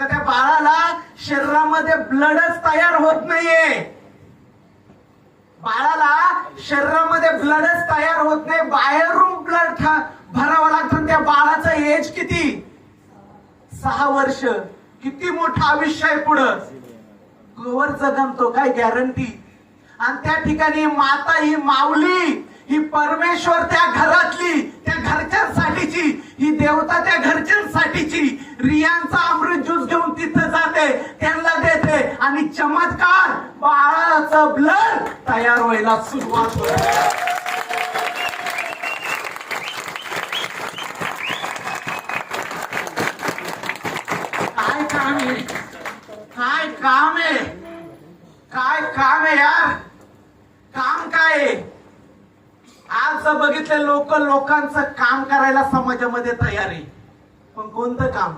तर त्या बाळाला शरीरामध्ये ब्लडच तयार होत नाहीये. बाळाला शरीरामध्ये ब्लडच तयार होत नाही. बाहेरून ब्लड भरावं लागतं. त्या बाळाचं एज किती? सहा वर्ष. किती मोठं आयुष्य आहे पुढं? गोवर जगमतो काय गॅरंटी आणि त्या ठिकाणी माता ही माऊली ही परमेश्वर त्या घरातली त्या घरच्यांसाठीची ही देवता त्या घरच्यांसाठीची रियान आणि चमत्कार बाळाचं ब्लड तयार व्हायला सुरुवात होईल काय काम आहे? काय काम आहे? काय काम आहे यार? काम काय आहे? आज बघितलं लोक लोकांचं काम करायला समाजामध्ये तयार आहे. पण कोणतं काम?